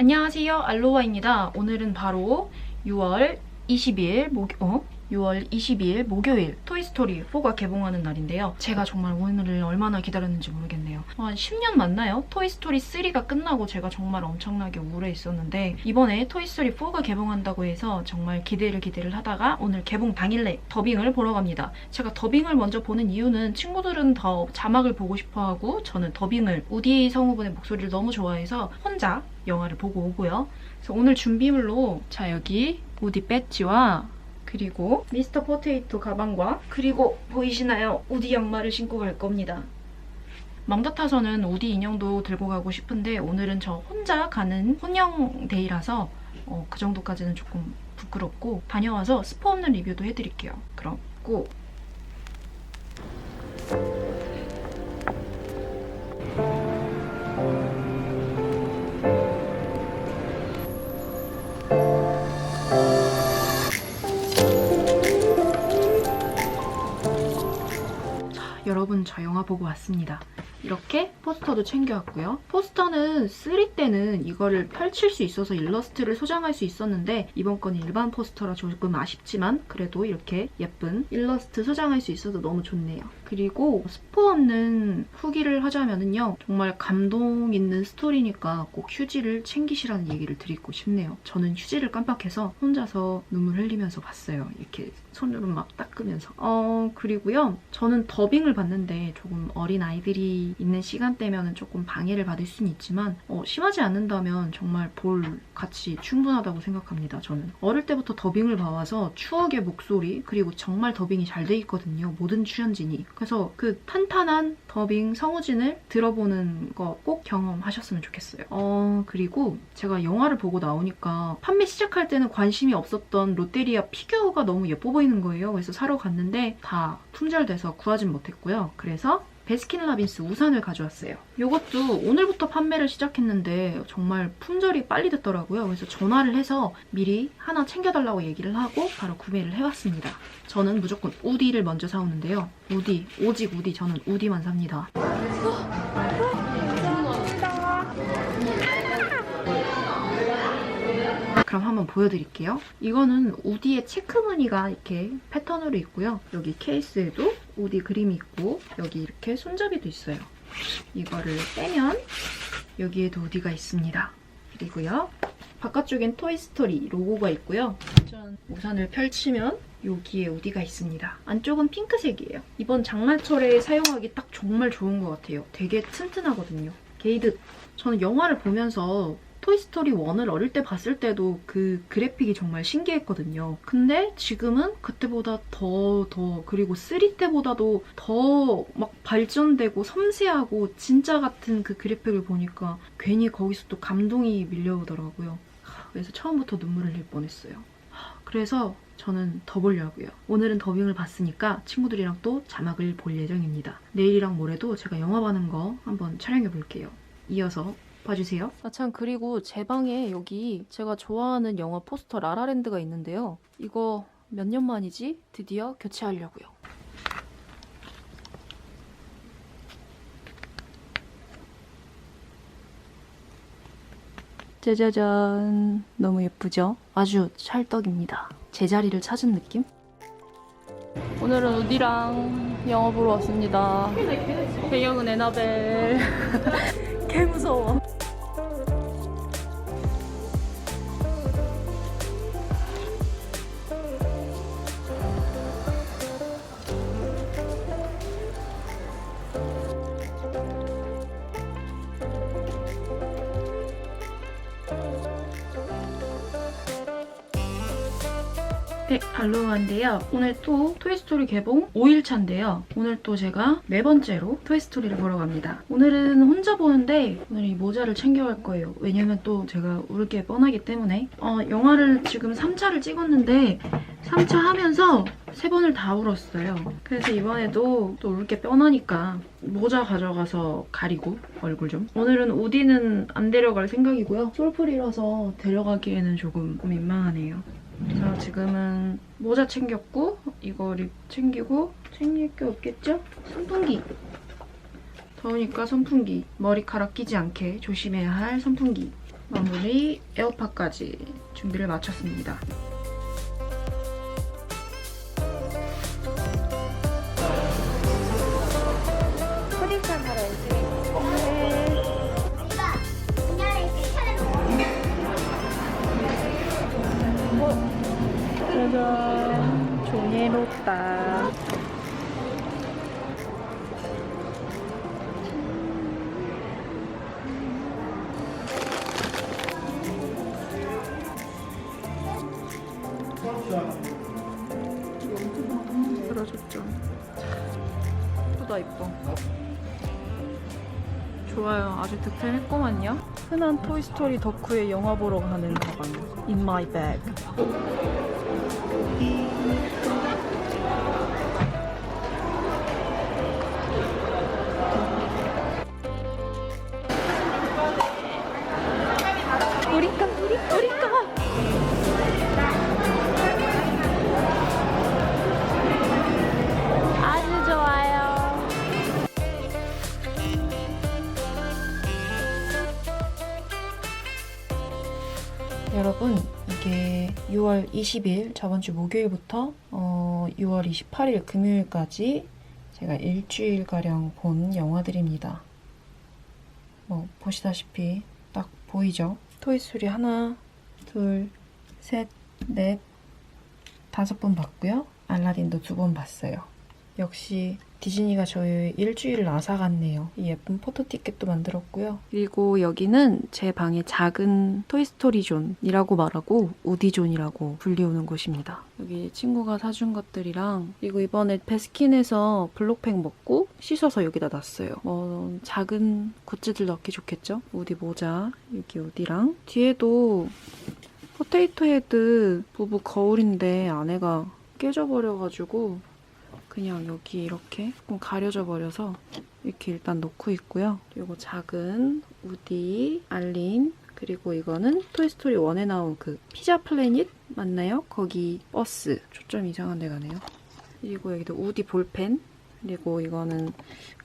안녕하세요 알로하입니다. 오늘은 바로 6월 20일 목 어? 6월 22일 목요일 토이스토리 4가 개봉하는 날인데요. 제가 정말 오늘을 얼마나 기다렸는지 모르겠네요. 한 10년 맞나요? 토이스토리 3가 끝나고 제가 정말 엄청나게 우울해 있었는데 이번에 토이스토리 4가 개봉한다고 해서 정말 기대를 기대를 하다가 오늘 개봉 당일내 더빙을 보러 갑니다. 제가 더빙을 먼저 보는 이유는 친구들은 더 자막을 보고 싶어 하고 저는 더빙을 우디 성우분의 목소리를 너무 좋아해서 혼자 영화를 보고 오고요. 그래서 오늘 준비물로 자 여기 우디 배지와 그리고 미스터 포테이토 가방과 그리고 보이시나요? 우디 양말을 신고 갈 겁니다. 맘 같아서는 우디 인형도 들고 가고 싶은데 오늘은 저 혼자 가는 혼영 데이라서 어, 그 정도까지는 조금 부끄럽고 다녀와서 스포 없는 리뷰도 해드릴게요. 그럼 고! 여러분 저 영화 보고 왔습니다. 이렇게 포스터도 챙겨왔고요. 포스터는 3 때는 이거를 펼칠 수 있어서 일러스트를 소장할 수 있었는데 이번 건 일반 포스터라 조금 아쉽지만 그래도 이렇게 예쁜 일러스트 소장할 수 있어서 너무 좋네요. 그리고 스포 없는 후기를 하자면은요. 정말 감동 있는 스토리니까 꼭 휴지를 챙기시라는 얘기를 드리고 싶네요. 저는 휴지를 깜빡해서 혼자서 눈물 흘리면서 봤어요. 이렇게 손으로 막 닦으면서. 어, 그리고요. 저는 더빙을 봤는데 조금 어린 아이들이 있는 시간대면은 조금 방해를 받을 수는 있지만 어, 심하지 않는다면 정말 볼 가치 충분하다고 생각합니다. 저는 어릴 때부터 더빙을 봐와서 추억의 목소리 그리고 정말 더빙이 잘 돼 있거든요. 모든 출연진이. 그래서 그 탄탄한 더빙 성우진을 들어보는 거 꼭 경험하셨으면 좋겠어요. 어, 그리고 제가 영화를 보고 나오니까 판매 시작할 때는 관심이 없었던 롯데리아 피규어가 너무 예뻐 보이는 거예요. 그래서 사러 갔는데 다 품절돼서 구하진 못했고요. 그래서 베스킨라빈스 우산을 가져왔어요. 이것도 오늘부터 판매를 시작했는데 정말 품절이 빨리 됐더라고요. 그래서 전화를 해서 미리 하나 챙겨달라고 얘기를 하고 바로 구매를 해왔습니다. 저는 무조건 우디를 먼저 사오는데요. 우디, 오직 우디, 저는 우디만 삽니다. 그럼 한번 보여드릴게요. 이거는 우디의 체크 무늬가 이렇게 패턴으로 있고요. 여기 케이스에도 우디 그림이 있고 여기 이렇게 손잡이도 있어요. 이거를 빼면 여기에도 우디가 있습니다. 그리고요. 바깥쪽엔 토이스토리 로고가 있고요. 짠. 우산을 펼치면 여기에 우디가 있습니다. 안쪽은 핑크색이에요. 이번 장마철에 사용하기 딱 정말 좋은 것 같아요. 되게 튼튼하거든요. 게이드. 저는 영화를 보면서 토이스토리 1을 어릴 때 봤을 때도 그 그래픽이 정말 신기했거든요. 근데 지금은 그때보다 더, 더, 그리고 3 때보다도 더 막 발전되고 섬세하고 진짜 같은 그 그래픽을 보니까 괜히 거기서 또 감동이 밀려오더라고요. 하, 그래서 처음부터 눈물 흘릴 뻔했어요. 하, 그래서 저는 더 보려고요. 오늘은 더빙을 봤으니까 친구들이랑 또 자막을 볼 예정입니다. 내일이랑 모레도 제가 영화 보는 거 한번 촬영해 볼게요. 이어서 봐주세요. 아, 참, 그리고 제 방에 여기 제가 좋아하는 영화 포스터 라라랜드가 있는데요. 이거 몇 년 만이지? 드디어 교체하려고요. 짜자잔. 너무 예쁘죠? 아주 찰떡입니다. 제자리를 찾은 느낌? 오늘은 우디랑 영화 보러 왔습니다. 배경은 에나벨. 개 무서워. 네, 알로하인데요. 오늘 또 토이스토리 개봉 5일차인데요. 오늘 또 제가 네 번째로 토이스토리를 보러 갑니다. 오늘은 혼자 보는데 오늘 이 모자를 챙겨갈 거예요. 왜냐면 또 제가 울 게 뻔하기 때문에 어, 영화를 지금 3차를 찍었는데 3차 하면서 세 번을 다 울었어요. 그래서 이번에도 또 울게 뻔하니까 모자 가져가서 가리고 얼굴 좀. 오늘은 우디는 안 데려갈 생각이고요. 솔플이라서 데려가기에는 조금 민망하네요. 그래서 지금은 모자 챙겼고 이거 립 챙기고 챙길 게 없겠죠? 선풍기. 더우니까 선풍기. 머리카락 끼지 않게 조심해야 할 선풍기. 마무리 에어팟까지 준비를 마쳤습니다. 짜잔 종이놓다. 들어줬죠. 예쁘다 이뻐. 좋아요. 아주 득템했구만요. 흔한 토이스토리 덕후의 영화 보러 가는 가방. In my bag 6월 20일 저번 주 목요일부터 어, 6월 28일 금요일까지 제가 일주일 가량 본 영화들입니다. 뭐 보시다시피 딱 보이죠? 토이스토리 하나, 둘, 셋, 넷, 다섯 번 봤고요. 알라딘도 두 번 봤어요. 역시 디즈니가 저희 일주일을 앗아갔네요. 이 예쁜 포토 티켓도 만들었고요. 그리고 여기는 제 방의 작은 토이스토리 존이라고 말하고 우디 존이라고 불리우는 곳입니다. 여기 친구가 사준 것들이랑 그리고 이번에 베스킨에서 블록팩 먹고 씻어서 여기다 놨어요. 뭐 작은 굿즈들 넣기 좋겠죠? 우디 모자 여기 우디랑 뒤에도 포테이토 헤드 부부 거울인데 안에가 깨져버려가지고 그냥 여기 이렇게 조금 가려져 버려서 이렇게 일단 놓고 있고요. 그리고 작은 우디, 알린, 그리고 이거는 토이스토리 1에 나온 그 피자 플래닛 맞나요? 거기 버스. 초점 이상한 데 가네요. 그리고 여기도 우디 볼펜. 그리고 이거는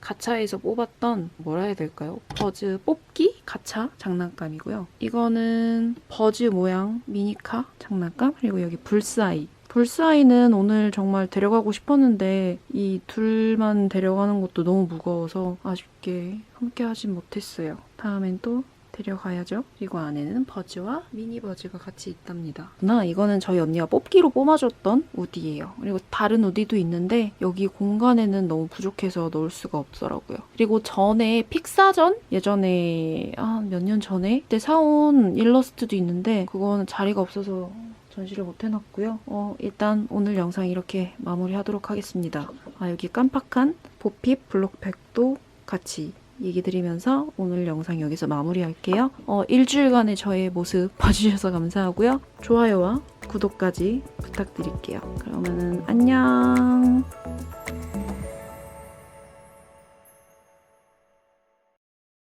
가차에서 뽑았던 뭐라 해야 될까요? 버즈 뽑기 가차 장난감이고요. 이거는 버즈 모양 미니카 장난감. 그리고 여기 불사이. 불사이는 오늘 정말 데려가고 싶었는데 이 둘만 데려가는 것도 너무 무거워서 아쉽게 함께 하진 못했어요. 다음엔 또 데려가야죠. 그리고 안에는 버즈와 미니 버즈가 같이 있답니다. 나 이거는 저희 언니가 뽑기로 뽑아줬던 우디예요. 그리고 다른 우디도 있는데 여기 공간에는 너무 부족해서 넣을 수가 없더라고요. 그리고 전에 픽사전 예전에 한 몇 년 전에 그때 사온 일러스트도 있는데 그거는 자리가 없어서 전시를 못 해놨고요. 어, 일단 오늘 영상 이렇게 마무리하도록 하겠습니다. 아, 여기 깜빡한 보핍 블록팩도 같이 얘기 드리면서 오늘 영상 여기서 마무리할게요. 어, 일주일간의 저의 모습 봐주셔서 감사하고요. 좋아요와 구독까지 부탁드릴게요. 그러면은 안녕.